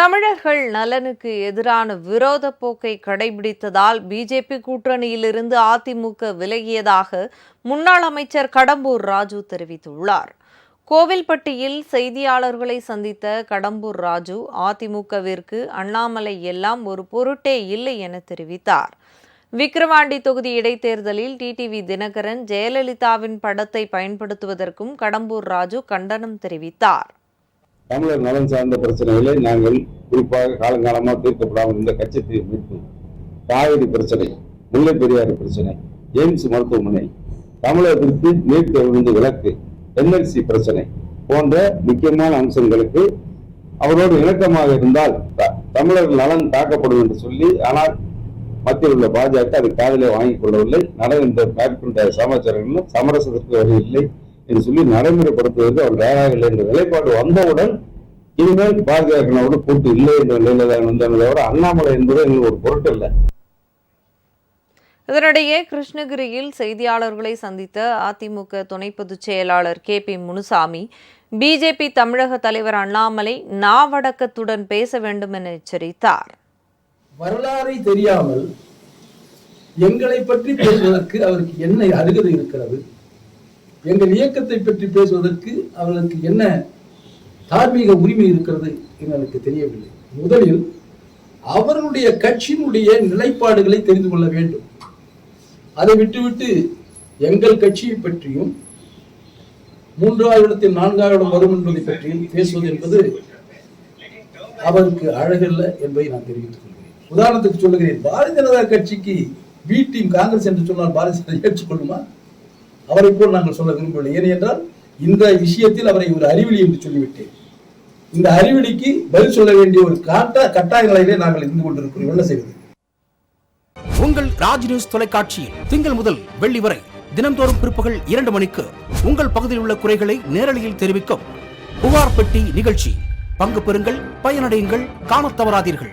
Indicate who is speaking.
Speaker 1: தமிழர்கள் நலனுக்கு எதிரான விரோத போக்கை கடைபிடித்ததால் பிஜேபி கூட்டணியிலிருந்து அதிமுக விலகியதாக முன்னாள் அமைச்சர் கடம்பூர் ராஜு தெரிவித்துள்ளார். கோவில்பட்டியில் செய்தியாளர்களை சந்தித்த கடம்பூர் ராஜு அதிமுகவிற்கு அண்ணாமலை எல்லாம் ஒரு பொருட்டே இல்லை என தெரிவித்தார். விக்கிரவாண்டி தொகுதி இடைத்தேர்தலில் டிடிவி தினகரன் ஜெயலலிதாவின் படத்தை பயன்படுத்துவதற்கும் கடம்பூர் ராஜு கண்டனம் தெரிவித்தார்.
Speaker 2: தமிழர் நலன் சார்ந்த பிரச்சனைகளை நாங்கள் குறிப்பாக காலங்காலமாக தீர்க்கப்படாமல் இருந்த கச்சத்தீவு மீட்பு. காவிரி பிரச்சனை முல்லை பெரியாறு பிரச்சனை எய்ம்ஸ் மருத்துவமனை தமிழகத்திற்கு நீட் விழுந்து விலக்கு என்எல்சி பிரச்சனை போன்ற முக்கியமான அம்சங்களுக்கு அவரோடு இணக்கமாக இருந்தால் தமிழர் நலன் தாக்கப்படும் என்று சொல்லி ஆனால் மத்தியில் உள்ள பாஜக அது காதலை வாங்கிக் கொள்ளவில்லை. நடந்த மேற்கொண்ட சமாச்சாரங்களும் சமரசத்திற்கு வரவில்லை என்று சொல்லி நடைமுறைப்படுத்துவதற்கு அவர் தயாராக இல்லை என்ற நிலைப்பாடு வந்தவுடன் இனிமேல் பாஜகவோடு கூட்டு இல்லை என்ற நிலையில தான் வந்ததை தவிர அண்ணாமலை என்பது எங்களுக்கு ஒரு பொருட்டு இல்லை.
Speaker 1: இதனிடையே கிருஷ்ணகிரியில் செய்தியாளர்களை சந்தித்த அதிமுக துணை பொதுச் செயலாளர் கே பி முனுசாமி பிஜேபி தமிழக தலைவர் அண்ணாமலை நாவடக்கத்துடன் பேச வேண்டும் என எச்சரித்தார்.
Speaker 3: வரலாறை தெரியாமல் எங்களை பற்றி பேசுவதற்கு அவருக்கு என்ன அருகதை இருக்கிறது. எங்கள் இயக்கத்தை பற்றி பேசுவதற்கு அவர்களுக்கு என்ன தார்மீக உரிமை இருக்கிறது என்று எனக்கு தெரியவில்லை. முதலில் அவர்களுடைய கட்சியினுடைய நிலைப்பாடுகளை தெரிந்து கொள்ள வேண்டும். அதை விட்டுவிட்டு எங்கள் கட்சியை பற்றியும் மூன்றாவது இடத்தில் நான்காவது இடம் வரும் என்பதை பற்றியும் பேசுவது என்பது அவருக்கு அழகல்ல என்பதை நான் தெரிவித்துக் கொள்கிறேன். உதாரணத்துக்கு சொல்லுகிறேன் பாரதிய ஜனதா கட்சிக்கு பி டீம் காங்கிரஸ் என்று சொன்னால் பாரதிய ஜனதா ஏற்றுக்கொள்ளுமா? அவரை போல் நாங்கள் சொல்ல விரும்பவில்லை. ஏனென்றால் இந்த விஷயத்தில் அவரை ஒரு அறிவிலி என்று சொல்லிவிட்டேன். இந்த அறிவிலிக்கு பதில் சொல்ல வேண்டிய ஒரு காட்ட கட்டாய நிலையிலே நாங்கள் இருந்து கொண்டிருக்கிறோம். என்ன செய்வது?
Speaker 4: உங்கள் ராஜ் நியூஸ் தொலைக்காட்சியில் திங்கள் முதல் வெள்ளி வரை தினம்தோறும் பிற்பகல் இரண்டு மணிக்கு உங்கள் பகுதியில் உள்ள குறைகளை நேரலையில் தெரிவிக்கும் புகார் பெட்டி நிகழ்ச்சி. பங்கு பெறுங்கள் பயனடையுங்கள் காணத் தவறாதீர்கள்.